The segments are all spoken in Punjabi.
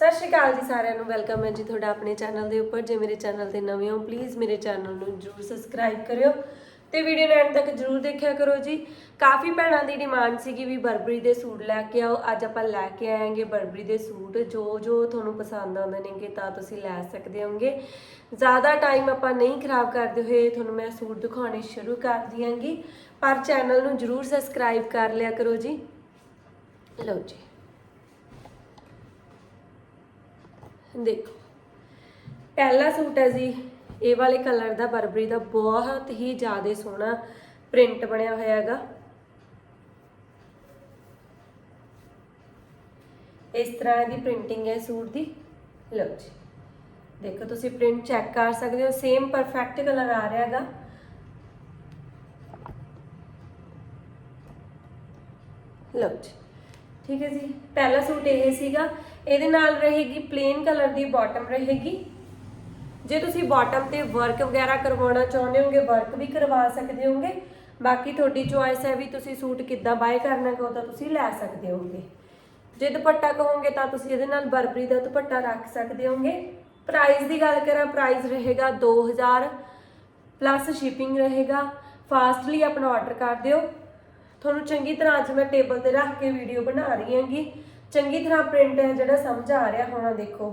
ਸਤਿ ਸ਼੍ਰੀ ਅਕਾਲ ਜੀ ਸਾਰਿਆਂ ਨੂੰ, ਵੈਲਕਮ ਹੈ ਜੀ ਤੁਹਾਡਾ ਆਪਣੇ ਚੈਨਲ ਦੇ ਉੱਪਰ। ਜੇ ਮੇਰੇ ਚੈਨਲ ਤੇ ਨਵੇਂ ਹੋ ਪਲੀਜ਼ ਮੇਰੇ ਚੈਨਲ ਨੂੰ ਜਰੂਰ ਸਬਸਕ੍ਰਾਈਬ ਕਰਿਓ ਤੇ ਵੀਡੀਓ ਨੂੰ ਐਂਡ ਤੱਕ ਜਰੂਰ ਦੇਖਿਆ ਕਰੋ ਜੀ। ਕਾਫੀ ਭੈਣਾਂ ਦੀ ਡਿਮਾਂਡ ਸੀਗੀ ਵੀ ਬਰਬਰੀ ਦੇ ਸੂਟ ਲੈ ਕੇ ਆਓ। ਅੱਜ ਆਪਾਂ ਲੈ ਕੇ ਆਏਗੇ ਬਰਬਰੀ ਦੇ ਸੂਟ। ਜੋ ਜੋ ਤੁਹਾਨੂੰ ਪਸੰਦ ਆਉਂਦੇ ਨੇਗੇ ਤਾਂ ਤੁਸੀਂ ਲੈ ਸਕਦੇ ਹੋਗੇ। ਜ਼ਿਆਦਾ ਟਾਈਮ ਆਪਾਂ ਨਹੀਂ ਖਰਾਬ ਕਰਦੇ ਹੋਏ ਤੁਹਾਨੂੰ ਮੈਂ ਸੂਟ ਦਿਖਾਉਣੇ ਸ਼ੁਰੂ ਕਰ ਦਿਆਂਗੀ। ਪਰ ਚੈਨਲ ਨੂੰ ਜਰੂਰ ਸਬਸਕ੍ਰਾਈਬ ਕਰ ਲਿਆ ਕਰੋ ਜੀ। ਲਓ ਜੀ। ਦੇਖੋ, ਪਹਿਲਾ ਸੂਟ ਹੈ ਜੀ, ਇਹ ਵਾਲੇ ਕਲਰ ਦਾ ਬਰਬਰੀ ਦਾ ਬਹੁਤ ਹੀ ਜ਼ਿਆਦਾ ਸੋਹਣਾ ਪ੍ਰਿੰਟ ਬਣਿਆ ਹੋਇਆ ਹੈਗਾ। ਇਸ ਤਰ੍ਹਾਂ ਦੀ ਪ੍ਰਿੰਟਿੰਗ ਹੈ ਸੂਟ ਦੀ। ਲਓ ਜੀ, ਦੇਖੋ ਤੁਸੀਂ ਪ੍ਰਿੰਟ ਚੈੱਕ ਕਰ ਸਕਦੇ ਹੋ ਸੇਮ ਪਰਫੈਕਟ ਕਲਰ ਆ ਰਿਹਾ ਹੈਗਾ। ਲਓ ਜੀ ਠੀਕ ਹੈ ਜੀ। ਪਹਿਲਾ ਸੂਟ ਇਹ ਸੀਗਾ। ਇਹਦੇ ਨਾਲ ਰਹੇਗੀ ਪਲੇਨ ਕਲਰ ਦੀ ਬਾਟਮ ਰਹੇਗੀ। ਜੇ ਤੁਸੀਂ ਬਾਟਮ ਤੇ ਵਰਕ ਵਗੈਰਾ ਕਰਵਾਉਣਾ ਚਾਹੁੰਦੇ ਹੋਗੇ ਵਰਕ ਵੀ ਕਰਵਾ ਸਕਦੇ ਹੋਗੇ। ਬਾਕੀ ਤੁਹਾਡੀ ਚੁਆਇਸ ਹੈ ਵੀ ਤੁਸੀਂ ਸੂਟ ਕਿੱਦਾਂ ਬਾਏ ਕਰਨਾ ਕਹੋ ਤਾਂ ਤੁਸੀਂ ਲੈ ਸਕਦੇ ਹੋਗੇ। ਜੇ ਦੁਪੱਟਾ ਕਹੋਗੇ ਤਾਂ ਤੁਸੀਂ ਇਹਦੇ ਨਾਲ ਬਰਬਰੀ ਦਾ ਦੁਪੱਟਾ ਰੱਖ ਸਕਦੇ ਹੋਗੇ। ਪ੍ਰਾਈਸ ਦੀ ਗੱਲ ਕਰਾਂ ਪ੍ਰਾਈਸ ਰਹੇਗਾ 2000 ਪਲੱਸ ਸ਼ਿਪਿੰਗ ਰਹੇਗਾ। ਫਾਸਟਲੀ ਆਪਣਾ ਆਰਡਰ ਕਰ ਦਿਓ। ਤੁਹਾਨੂੰ ਚੰਗੀ ਤਰ੍ਹਾਂ ਅੱਜ ਮੈਂ ਟੇਬਲ ਤੇ ਰੱਖ ਕੇ ਵੀਡੀਓ ਬਣਾ ਰਹੀ ਹਾਂਗੀ। ਚੰਗੀ ਤਰ੍ਹਾਂ ਪ੍ਰਿੰਟ ਹੈ ਜਿਹੜਾ ਸਮਝ ਆ ਰਿਹਾ, ਹੋਣਾ ਦੇਖੋ।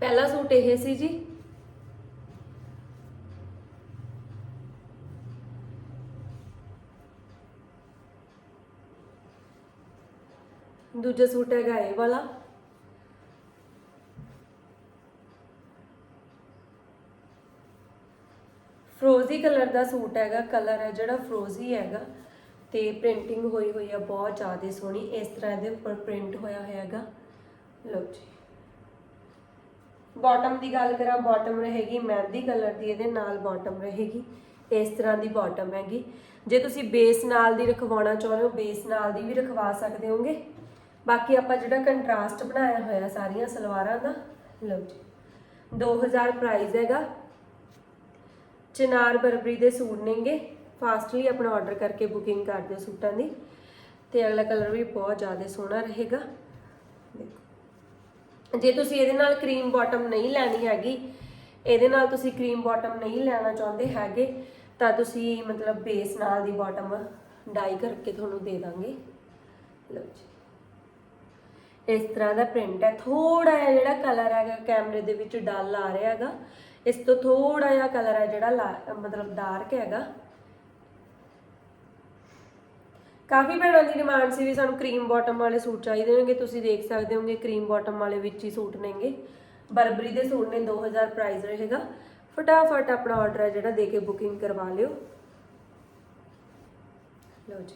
ਪਹਿਲਾ ਸੂਟ ਇਹ ਸੀ ਜੀ। ਦੂਜਾ ਸੂਟ ਹੈਗਾ ਇਹ ਵਾਲਾ ਫਰੋਜ਼ੀ ਕਲਰ ਦਾ ਸੂਟ ਹੈਗਾ ਕਲਰ ਹੈ ਜਿਹੜਾ ਫਰੋਜ਼ੀ ਹੈਗਾ ਤੇ ਪ੍ਰਿੰਟਿੰਗ ਹੋਈ ਹੋਈ ਆ, ਬਹੁਤ ਜ਼ਿਆਦਾ ਸੋਹਣੀ, ਇਸ ਤਰ੍ਹਾਂ ਇਹਦੇ ਉੱਪਰ ਪ੍ਰਿੰਟ ਹੋਇਆ ਹੋਇਆ ਹੈਗਾ। ਲਓ ਜੀ। ਬਾਟਮ ਦੀ ਗੱਲ ਕਰਾਂ ਬਾਟਮ ਰਹੇਗੀ, ਮਹਿੰਦੀ ਕਲਰ ਦੀ, ਇਹਦੇ ਨਾਲ ਬਾਟਮ ਰਹੇਗੀ, ਇਸ ਤਰ੍ਹਾਂ ਦੀ ਬਾਟਮ ਹੈਗੀ। ਜੇ ਤੁਸੀਂ ਬੇਸ ਨਾਲ ਦੀ ਰਖਵਾਉਣਾ ਚਾਹੁੰਦੇ ਹੋ ਬੇਸ ਨਾਲ ਦੀ ਵੀ ਰਖਵਾ ਸਕਦੇ ਹੋਗੇ ਬਾਕੀ ਆਪਾਂ ਜਿਹੜਾ ਕੰਟਰਾਸਟ ਬਣਾਇਆ ਹੋਇਆ ਸਾਰੀਆਂ ਸਲਵਾਰਾਂ ਦਾ, ਲਓ ਜੀ। 2000 ਪ੍ਰਾਈਸ ਹੈਗਾ। ਚਨਾਰ ਬਰਬਰੀ ਦੇ ਸੂਟ ਨੇਗੇ। ਫਾਸਟਲੀ ਆਪਣਾ ਆਰਡਰ ਕਰਕੇ ਬੁਕਿੰਗ ਕਰ ਦਿਓ ਸੂਟਾਂ ਦੀ। ਤੇ ਅਗਲਾ ਕਲਰ ਵੀ ਬਹੁਤ ਜ਼ਿਆਦਾ ਸੋਹਣਾ ਰਹੇਗਾ। ਦੇਖੋ। ਜੇ ਤੁਸੀਂ ਇਹਦੇ ਨਾਲ ਕਰੀਮ ਬਾਟਮ ਨਹੀਂ ਲੈਣੀ ਹੈਗੀ, ਇਹਦੇ ਨਾਲ ਤੁਸੀਂ ਕਰੀਮ ਬਾਟਮ ਨਹੀਂ ਲੈਣਾ ਚਾਹੁੰਦੇ ਹੈਗੇ, ਤਾਂ ਤੁਸੀਂ ਮਤਲਬ ਬੇਸ ਨਾਲ ਦੀ ਬਾਟਮ ਡਾਈ ਕਰਕੇ ਤੁਹਾਨੂੰ ਦੇ ਦਾਂਗੇ। ਲਓ ਜੀ। ਇਸ ਤਰ੍ਹਾਂ ਦਾ ਪ੍ਰਿੰਟ ਹੈ। ਥੋੜਾ ਜਿਹਾ ਜਿਹੜਾ ਕਲਰ ਹੈਗਾ, ਕੈਮਰੇ ਦੇ ਵਿੱਚ ਡਲ ਆ ਰਿਹਾ ਹੈਗਾ। ਇਸ ਤੋਂ ਥੋੜਾ ਜਿਹਾ ਕਲਰ ਹੈ ਜਿਹੜਾ ਮਤਲਬ ਡਾਰਕ ਹੈਗਾ। ਕਾਫੀ ਭੈਣਾਂ ਦੀ ਡਿਮਾਂਡ ਸੀ ਵੀ ਸਾਨੂੰ ਕਰੀਮ ਬਾਟਮ ਵਾਲੇ ਸੂਟ ਚਾਹੀਦੇ ਨੇਗੇ ਤੁਸੀਂ ਦੇਖ ਸਕਦੇ ਹੋਗੇ ਕਰੀਮ ਬਾਟਮ ਵਾਲੇ ਵਿੱਚ ਹੀ ਸੂਟ ਨੇਗੇ। ਬਰਬਰੀ ਦੇ ਸੂਟ ਨੇ 2000 ਪ੍ਰਾਈਸ ਰਹੇਗਾ। ਫਟਾਫਟ ਆਪਣਾ ਆਰਡਰ ਹੈ ਜਿਹੜਾ ਦੇ ਕੇ ਬੁਕਿੰਗ ਕਰਵਾ ਲਿਓ। ਲਓ ਜੀ।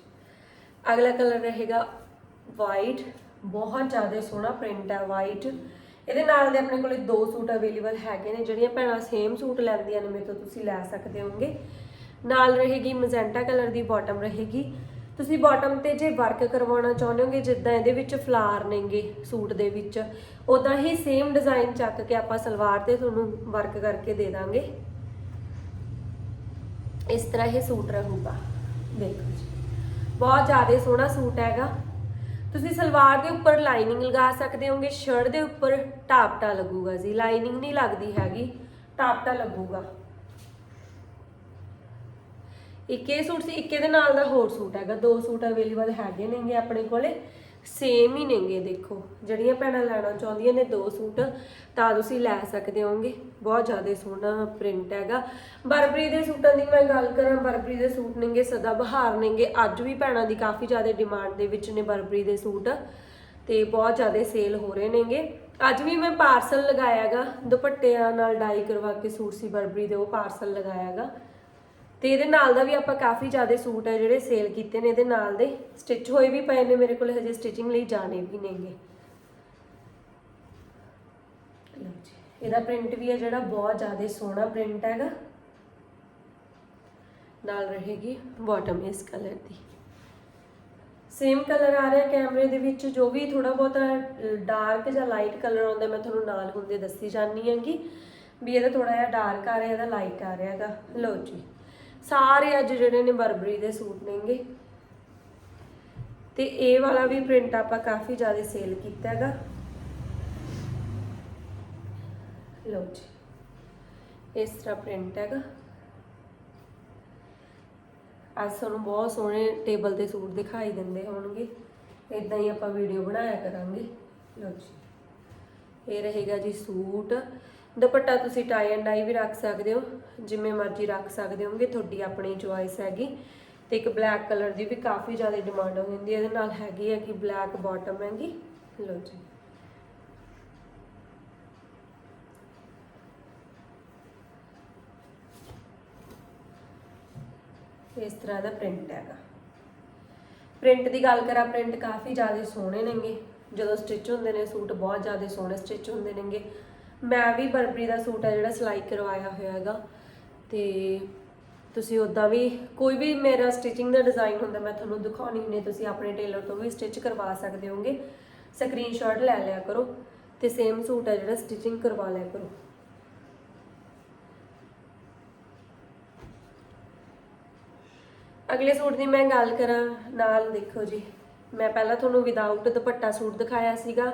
ਅਗਲਾ ਕਲਰ ਰਹੇਗਾ ਵਾਈਟ ਬਹੁਤ ਜ਼ਿਆਦਾ ਸੋਹਣਾ ਪ੍ਰਿੰਟ ਹੈ ਵਾਈਟ ਇਹਦੇ ਨਾਲ ਦੇ ਆਪਣੇ ਕੋਲੇ ਦੋ ਸੂਟ ਅਵੇਲੇਬਲ ਹੈਗੇ ਨੇ, ਜਿਹੜੀਆਂ ਭੈਣਾਂ ਸੇਮ ਸੂਟ ਲੈਂਦੀਆਂ ਨੇ, ਮੇਰੇ ਤੋਂ ਤੁਸੀਂ ਲੈ ਸਕਦੇ ਹੋਗੇ ਨਾਲ ਰਹੇਗੀ ਮਜੈਂਟਾ ਕਲਰ ਦੀ ਬਾਟਮ ਰਹੇਗੀ। ਤੁਸੀਂ ਬਾਟਮ ਤੇ ਜੇ ਵਰਕ ਕਰਵਾਉਣਾ ਚਾਹੁੰਦੇ ਹੋਗੇ, ਜਿੱਦਾਂ ਇਹਦੇ ਵਿੱਚ ਫਲਾਰ ਨੇਗੇ ਸੂਟ ਦੇ ਵਿੱਚ ਉਦਾਂ ਹੀ ਸੇਮ ਡਿਜ਼ਾਈਨ ਚੱਕ ਕੇ ਆਪਾਂ ਸਲਵਾਰ ਤੇ ਤੁਹਾਨੂੰ ਵਰਕ ਕਰਕੇ ਦੇ ਦਾਂਗੇ। ਇਸ ਤਰ੍ਹਾਂ ਇਹ ਸੂਟ ਰਹੂਗਾ। ਦੇਖੋ ਜੀ। ਬਹੁਤ ਜ਼ਿਆਦਾ ਸੋਹਣਾ ਸੂਟ ਹੈਗਾ। ਤੁਸੀਂ ਸਲਵਾਰ ਦੇ ਉੱਪਰ ਲਾਈਨਿੰਗ ਲਗਾ ਸਕਦੇ ਹੋਗੇ ਸ਼ਰਟ ਦੇ ਉੱਪਰ ਟਾਪਟਾ ਲੱਗੂਗਾ ਜੀ। ਲਾਈਨਿੰਗ ਨਹੀਂ ਲੱਗਦੀ ਹੈਗੀ, ਟਾਪਟਾ ਲੱਗੂਗਾ। ਇੱਕ ਸੂਟ ਸੀ, ਇੱਕ ਦੇ ਨਾਲ ਦਾ ਹੋਰ ਸੂਟ ਹੈਗਾ। ਦੋ ਸੂਟ ਅਵੇਲੇਬਲ ਹੈਗੇ ਨੇਗੇ ਆਪਣੇ ਕੋਲੇ। ਸੇਮ ਹੀ ਨੇਗੇ ਦੇਖੋ। ਜਿਹੜੀਆਂ ਭੈਣਾਂ ਲੈਣਾ ਚਾਹੁੰਦੀਆਂ ਨੇ ਦੋ ਸੂਟ, ਤਾਂ ਤੁਸੀਂ ਲੈ ਸਕਦੇ ਹੋਗੇ ਬਹੁਤ ਜ਼ਿਆਦਾ ਸੋਹਣਾ ਪ੍ਰਿੰਟ ਹੈਗਾ। ਬਰਬਰੀ ਦੇ ਸੂਟਾਂ ਦੀ ਮੈਂ ਗੱਲ ਕਰਾਂ, ਬਰਬਰੀ ਦੇ ਸੂਟ ਨੇਗੇ, ਸਦਾ ਬਹਾਰ ਨੇਗੇ। ਅੱਜ ਵੀ ਭੈਣਾਂ ਦੀ ਕਾਫੀ ਜ਼ਿਆਦਾ ਡਿਮਾਂਡ ਦੇ ਵਿੱਚ ਨੇ ਬਰਬਰੀ ਦੇ ਸੂਟ। ਤੇ ਬਹੁਤ ਜ਼ਿਆਦਾ ਸੇਲ ਹੋ ਰਹੇ ਨੇਗੇ। ਅੱਜ ਵੀ ਮੈਂ ਪਾਰਸਲ ਲਗਾਇਆਗਾ। ਦੁਪੱਟਿਆਂ ਨਾਲ ਡਾਈ ਕਰਵਾ ਕੇ ਸੂਟ ਸੀ ਬਰਬਰੀ ਦੇ, ਉਹ ਪਾਰਸਲ ਲਗਾਇਆਗਾ। ਤੇ ਇਹਦੇ ਨਾਲ ਦਾ ਵੀ ਆਪਾਂ ਕਾਫੀ ਜ਼ਿਆਦਾ ਸੂਟ ਹੈ ਜਿਹੜੇ ਸੇਲ ਕੀਤੇ ਨੇ, ਇਹਦੇ ਨਾਲ ਦੇ ਸਟਿਚ ਹੋਏ ਵੀ ਪਏ ਨੇ, ਮੇਰੇ ਕੋਲ ਹਜੇ ਸਟਿਚਿੰਗ ਲਈ ਜਾਣੇ ਵੀ ਨੇਗੇ ਲਓ ਜੀ, ਇਹਦਾ ਪ੍ਰਿੰਟ ਵੀ ਹੈ ਜਿਹੜਾ ਬਹੁਤ ਜ਼ਿਆਦਾ ਸੋਹਣਾ ਪ੍ਰਿੰਟ ਹੈਗਾ। ਨਾਲ ਰਹੇਗੀ ਬਾਟਮ ਇਸ ਕਲਰ ਦੀ। ਸੇਮ ਕਲਰ ਆ ਰਿਹਾ ਕੈਮਰੇ ਦੇ ਵਿੱਚ, ਜੋ ਵੀ ਥੋੜਾ ਬਹੁਤਾ ਡਾਰਕ ਜਾਂ ਲਾਈਟ ਕਲਰ ਆਉਂਦਾ, ਮੈਂ ਤੁਹਾਨੂੰ ਨਾਲ ਹੁੰਦੇ ਦੱਸੀ ਜਾਨੀ ਹੈਗੀ। ਵੀ ਇਹਦਾ ਥੋੜਾ ਜਿਹਾ ਡਾਰਕ ਆ ਰਿਹਾ, ਇਹਦਾ ਲਾਈਟ ਆ ਰਿਹਾ ਹੈਗਾ। ਲਓ ਜੀ। ਸਾਰੇ ਅੱਜ ਜਿਹੜੇ ਨੇ ਬਰਬਰੀ ਦੇ ਸੂਟ ਨੇਗੇ। ਤੇ ਇਹ ਵਾਲਾ ਵੀ ਪ੍ਰਿੰਟ ਆਪਾਂ ਕਾਫੀ ਜ਼ਿਆਦਾ ਸੇਲ ਕੀਤਾ ਹੈਗਾ। ਲਓ ਜੀ, ਇਸ ਤਰ੍ਹਾਂ ਪ੍ਰਿੰਟ ਹੈਗਾ। ਅੱਜ ਤੁਹਾਨੂੰ ਬਹੁਤ ਸੋਹਣੇ ਟੇਬਲ ਤੇ ਸੂਟ ਦਿਖਾਈ ਦਿੰਦੇ ਹੋਣਗੇ। ਇਦਾਂ ਹੀ ਆਪਾਂ ਵੀਡੀਓ ਬਣਾਇਆ ਕਰਾਂਗੇ। ਲਓ ਜੀ, ਇਹ ਰਹੇਗਾ ਜੀ ਸੂਟ। ਦੁਪੱਟਾ ਤੁਸੀਂ ਟਾਈ ਐਂਡ ਡਾਈ ਵੀ ਰੱਖ ਸਕਦੇ ਹੋ, ਜਿਵੇਂ ਮਰਜ਼ੀ ਰੱਖ ਸਕਦੇ ਹੋਗੇ ਤੁਹਾਡੀ ਆਪਣੀ ਚੁਆਇਸ ਹੈਗੀ। ਤੇ ਇੱਕ ਬਲੈਕ ਕਲਰ ਦੀ ਵੀ ਕਾਫੀ ਜ਼ਿਆਦਾ ਡਿਮਾਂਡ ਹੋ ਜਾਂਦੀ ਹੈ, ਇਹਦੇ ਨਾਲ ਹੈਗੀ ਹੈ ਕਿ ਬਲੈਕ ਬਾਟਮ ਹੈਗੀ। ਲਓ ਜੀ। ਇਸ ਤਰ੍ਹਾਂ ਦਾ ਪ੍ਰਿੰਟ ਹੈਗਾ। ਪ੍ਰਿੰਟ ਦੀ ਗੱਲ ਕਰਾਂ ਪ੍ਰਿੰਟ ਕਾਫੀ ਜ਼ਿਆਦਾ ਸੋਹਣੇ ਨੇਗੇ। ਜਦੋਂ ਸਟਿਚ ਹੁੰਦੇ ਨੇ, ਸੂਟ ਬਹੁਤ ਜ਼ਿਆਦਾ ਸੋਹਣੇ ਸਟਿਚ ਹੁੰਦੇ ਨੇਗੇ। ਮੈਂ ਵੀ ਬਰਬਰੀ ਦਾ ਸੂਟ ਹੈ ਜਿਹੜਾ ਸਿਲਾਈ ਕਰਵਾਇਆ ਹੋਇਆ ਹੈਗਾ। ਤੇ ਤੁਸੀਂ ਉਦਾਂ ਵੀ, ਕੋਈ ਵੀ ਮੇਰਾ ਸਟਿਚਿੰਗ ਦਾ ਡਿਜ਼ਾਈਨ ਹੁੰਦਾ, ਮੈਂ ਤੁਹਾਨੂੰ ਦਿਖਾਉਣੀ ਹੁੰਦੀ ਤੁਸੀਂ ਆਪਣੇ ਟੇਲਰ ਤੋਂ ਵੀ ਸਟਿਚ ਕਰਵਾ ਸਕਦੇ ਹੋਗੇ ਸਕਰੀਨਸ਼ਾਟ ਲੈ ਲਿਆ ਕਰੋ ਤੇ ਸੇਮ ਸੂਟ ਹੈ ਜਿਹੜਾ ਸਟਿਚਿੰਗ ਕਰਵਾ ਲਿਆ ਕਰੋ। ਅਗਲੇ ਸੂਟ ਦੀ ਮੈਂ ਗੱਲ ਕਰਾਂ, ਨਾਲ ਦੇਖੋ ਜੀ। ਮੈਂ ਪਹਿਲਾਂ ਤੁਹਾਨੂੰ ਵਿਦਆਊਟ ਦੁਪੱਟਾ ਸੂਟ ਦਿਖਾਇਆ ਸੀਗਾ।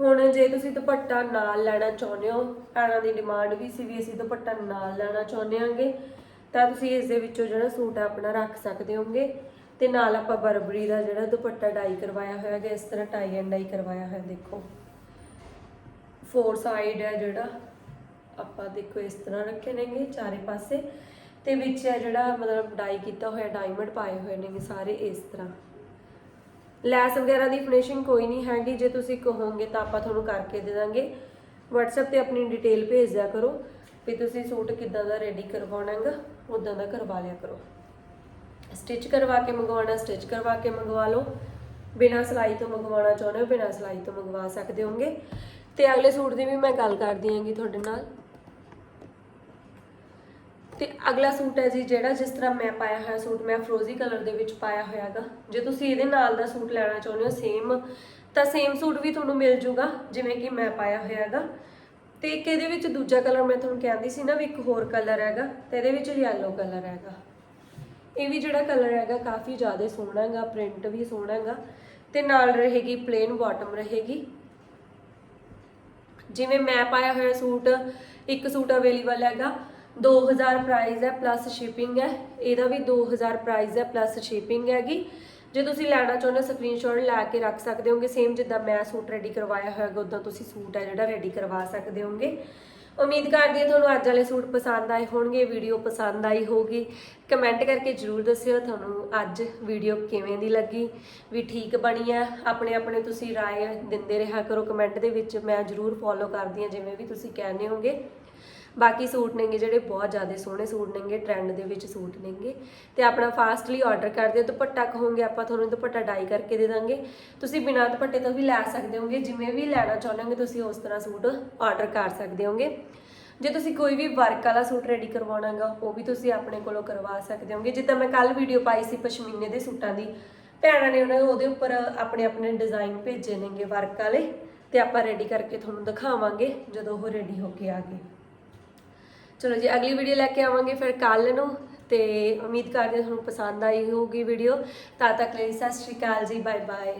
ਹੁਣ ਜੇ ਤੁਸੀਂ ਦੁਪੱਟਾ ਨਾਲ ਲੈਣਾ ਚਾਹੁੰਦੇ ਹੋ, ਭੈਣਾਂ ਦੀ ਡਿਮਾਂਡ ਵੀ ਸੀ ਵੀ ਅਸੀਂ ਦੁਪੱਟਾ ਨਾਲ ਲੈਣਾ ਚਾਹੁੰਦੇ ਹਾਂਗੇ, ਤਾਂ ਤੁਸੀਂ ਇਸ ਦੇ ਵਿੱਚੋਂ ਜਿਹੜਾ ਸੂਟ ਹੈ ਆਪਣਾ ਰੱਖ ਸਕਦੇ ਹੋਗੇ ਤੇ ਨਾਲ ਆਪਾਂ ਬਰਬਰੀ ਦਾ ਜਿਹੜਾ ਦੁਪੱਟਾ ਡਾਈ ਕਰਵਾਇਆ ਹੋਇਆ ਹੈ ਇਸ ਤਰ੍ਹਾਂ ਟਾਈ ਐਂਡ ਡਾਈ ਕਰਵਾਇਆ ਹੋਇਆ, ਦੇਖੋ। ਫੋਰ ਸਾਈਡ ਹੈ ਜਿਹੜਾ, ਆਪਾਂ ਦੇਖੋ ਇਸ ਤਰ੍ਹਾਂ ਰੱਖੇ ਨੇਗੇ ਚਾਰੇ ਪਾਸੇ। ਤੇ ਵਿੱਚ ਹੈ ਜਿਹੜਾ ਮਤਲਬ ਡਾਈ ਕੀਤਾ ਹੋਇਆ ਡਾਇਮੰਡ ਪਾਏ ਹੋਏ ਨੇਗੇ ਸਾਰੇ ਇਸ ਤਰ੍ਹਾਂ। ਲੈਸ ਵਗੈਰਾ ਦੀ ਫਿਨਿਸ਼ਿੰਗ ਕੋਈ ਨਹੀਂ ਹੈਗੀ, ਜੇ ਤੁਸੀਂ ਕਹੋਗੇ ਤਾਂ ਆਪਾਂ ਤੁਹਾਨੂੰ ਕਰਕੇ ਦੇ ਦਾਂਗੇ। WhatsApp ਤੇ ਆਪਣੀ ਡਿਟੇਲ ਭੇਜ ਦਿਆ ਕਰੋ ਵੀ ਤੁਸੀਂ ਸੂਟ ਕਿੱਦਾਂ ਦਾ ਰੈਡੀ ਕਰਵਾਉਣਾ ਹੈਗਾ ਉਦਾਂ ਦਾ ਕਰਵਾ ਲਿਆ ਕਰੋ। ਸਟਿਚ ਕਰਵਾ ਕੇ ਮੰਗਵਾਉਣਾ ਸਟਿਚ ਕਰਵਾ ਕੇ ਮੰਗਵਾ ਲਓ। ਬਿਨਾਂ ਸਿਲਾਈ ਤੋਂ ਮੰਗਵਾਉਣਾ ਚਾਹੁੰਦੇ ਹੋ, ਬਿਨਾਂ ਸਿਲਾਈ ਤੋਂ ਮੰਗਵਾ ਸਕਦੇ ਹੋਗੇ। ਤੇ ਅਗਲੇ ਸੂਟ ਦੀ ਵੀ ਮੈਂ ਗੱਲ ਕਰਦੀ ਆਂਗੀ ਤੁਹਾਡੇ ਨਾਲ। ਤੇ ਅਗਲਾ ਸੂਟ ਹੈ ਜੀ ਜਿਹੜਾ ਜਿਸ ਤਰ੍ਹਾਂ ਮੈਂ ਪਾਇਆ ਹੋਇਆ ਸੂਟ, ਮੈਂ ਫਰੋਜ਼ੀ ਕਲਰ ਦੇ ਵਿੱਚ ਪਾਇਆ ਹੋਇਆ ਹੈਗਾ। ਜੇ ਤੁਸੀਂ ਇਹਦੇ ਨਾਲ ਦਾ ਸੂਟ ਲੈਣਾ ਚਾਹੁੰਦੇ ਹੋ ਸੇਮ ਤਾਂ ਸੇਮ ਸੂਟ ਵੀ ਤੁਹਾਨੂੰ ਮਿਲ ਜੂਗਾ, ਜਿਵੇਂ ਕਿ ਮੈਂ ਪਾਇਆ ਹੋਇਆ ਹੈਗਾ। ਤੇ ਇੱਕ ਇਹਦੇ ਵਿੱਚ ਦੂਜਾ ਕਲਰ ਮੈਂ ਤੁਹਾਨੂੰ ਕਹਿੰਦੀ ਸੀ ਨਾ ਵੀ ਇੱਕ ਹੋਰ ਕਲਰ ਹੈਗਾ, ਤੇ ਇਹਦੇ ਵਿੱਚ ਯੈਲੋ ਕਲਰ ਹੈਗਾ। ਇਹ ਵੀ ਜਿਹੜਾ ਕਲਰ ਹੈਗਾ, ਕਾਫੀ ਜ਼ਿਆਦਾ ਸੋਹਣਾ ਹੈਗਾ ਪ੍ਰਿੰਟ ਵੀ ਸੋਹਣਾ ਹੈਗਾ, ਤੇ ਨਾਲ ਰਹੇਗੀ ਪਲੇਨ ਬਾਟਮ ਰਹੇਗੀ। ਜਿਵੇਂ ਮੈਂ ਪਾਇਆ ਹੋਇਆ ਸੂਟ, ਇੱਕ ਸੂਟ ਅਵੇਲੇਬਲ ਹੈਗਾ 2000 ਪ੍ਰਾਈਸ ਹੈ ਪਲੱਸ ਸ਼ਿਪਿੰਗ ਹੈ। ਇਹਦਾ ਵੀ 2000 ਪ੍ਰਾਈਸ ਹੈ ਪਲੱਸ ਸ਼ਿਪਿੰਗ ਹੈਗੀ। ਜੇ ਤੁਸੀਂ ਲੈਣਾ ਚਾਹੁੰਦੇ ਹੋ ਸਕਰੀਨਸ਼ਾਟ ਲੈ ਕੇ ਰੱਖ ਸਕਦੇ ਹੋਗੇ। ਸੇਮ ਜਿੱਦਾਂ ਮੈਂ ਸੂਟ ਰੈਡੀ ਕਰਵਾਇਆ ਹੋਏਗਾ ਉਦਾਂ ਤੁਸੀਂ ਸੂਟ ਹੈ ਜਿਹੜਾ ਰੈਡੀ ਕਰਵਾ ਸਕਦੇ ਹੋਗੇ। ਉਮੀਦ ਕਰਦੀ ਹਾਂ ਤੁਹਾਨੂੰ ਅੱਜ ਵਾਲੇ ਸੂਟ ਪਸੰਦ ਆਏ ਹੋਣਗੇ ਵੀਡੀਓ ਪਸੰਦ ਆਈ ਹੋਗੀ ਕਮੈਂਟ ਕਰਕੇ ਜਰੂਰ ਦੱਸਿਓ ਤੁਹਾਨੂੰ ਅੱਜ ਵੀਡੀਓ ਕਿਵੇਂ ਦੀ ਲੱਗੀ। ਵੀ ਠੀਕ ਬਣੀ ਹੈ। ਆਪਣੇ ਆਪਣੇ ਤੁਸੀਂ ਰਾਏ ਦਿੰਦੇ ਰਿਹਾ ਕਰੋ। ਕਮੈਂਟ ਦੇ ਵਿੱਚ ਮੈਂ ਜਰੂਰ ਫੋਲੋ ਕਰਦੀ ਹਾਂ, ਜਿਵੇਂ ਵੀ ਤੁਸੀਂ ਕਹਿੰਦੇ ਹੋਗੇ। ਬਾਕੀ ਸੂਟ ਨੇਗੇ ਜਿਹੜੇ ਬਹੁਤ ਜ਼ਿਆਦਾ ਸੋਹਣੇ ਸੂਟ ਨੇਗੇ ਟ੍ਰੈਂਡ ਦੇ ਵਿੱਚ ਸੂਟ ਨੇਗੇ। ਤੇ ਆਪਣਾ ਫਾਸਟਲੀ ਆਰਡਰ ਕਰ ਦਿਓ, ਦੁਪੱਟਾ ਕਹੋਗੇ ਆਪਾਂ, ਤੁਹਾਨੂੰ ਦੁਪੱਟਾ ਡਾਈ ਕਰਕੇ ਦੇ ਦਾਂਗੇ। ਤੁਸੀਂ ਬਿਨਾਂ ਦੁਪੱਟੇ ਤੋਂ ਵੀ ਲੈ ਸਕਦੇ ਹੋਗੇ, ਜਿਵੇਂ ਵੀ ਲੈਣਾ ਚਾਹੁੰਦੇ ਤੁਸੀਂ ਉਸ ਤਰ੍ਹਾਂ ਸੂਟ ਆਰਡਰ ਕਰ ਸਕਦੇ ਹੋਗੇ। ਜੇ ਤੁਸੀਂ ਕੋਈ ਵੀ ਵਰਕ ਵਾਲਾ ਸੂਟ ਰੈਡੀ ਕਰਵਾਉਣਾਗਾ, ਉਹ ਵੀ ਤੁਸੀਂ ਆਪਣੇ ਕੋਲੋਂ ਕਰਵਾ ਸਕਦੇ ਹੋਗੇ। ਜਿੱਦਾਂ ਮੈਂ ਕੱਲ ਵੀਡੀਓ ਪਾਈ ਸੀ ਪਸ਼ਮੀਨੇ ਦੇ ਸੂਟਾਂ ਦੀ, ਭੈਣਾਂ ਨੇ ਉਹਨਾਂ ਉਹਦੇ ਉੱਪਰ ਆਪਣੇ ਆਪਣੇ ਡਿਜ਼ਾਈਨ ਭੇਜੇ ਨੇਗੇ ਵਰਕ ਵਾਲੇ, ਤੇ ਆਪਾਂ ਰੈਡੀ ਕਰਕੇ ਤੁਹਾਨੂੰ ਦਿਖਾਵਾਂਗੇ, ਜਦੋਂ ਉਹ ਰੈਡੀ ਹੋ ਕੇ ਆ ਗਏ। ਚਲੋ ਜੀ, ਅਗਲੀ ਵੀਡੀਓ ਲੈ ਕੇ ਆਵਾਂਗੇ ਫਿਰ ਕੱਲ ਨੂੰ ਤੇ ਉਮੀਦ ਕਰਦੇ ਹਾਂ ਤੁਹਾਨੂੰ ਪਸੰਦ ਆਈ ਹੋਊਗੀ ਵੀਡੀਓ ਤਦ ਤੱਕ ਲਈ ਸਤਿ ਸ਼੍ਰੀ ਅਕਾਲ ਜੀ ਬਾਏ ਬਾਏ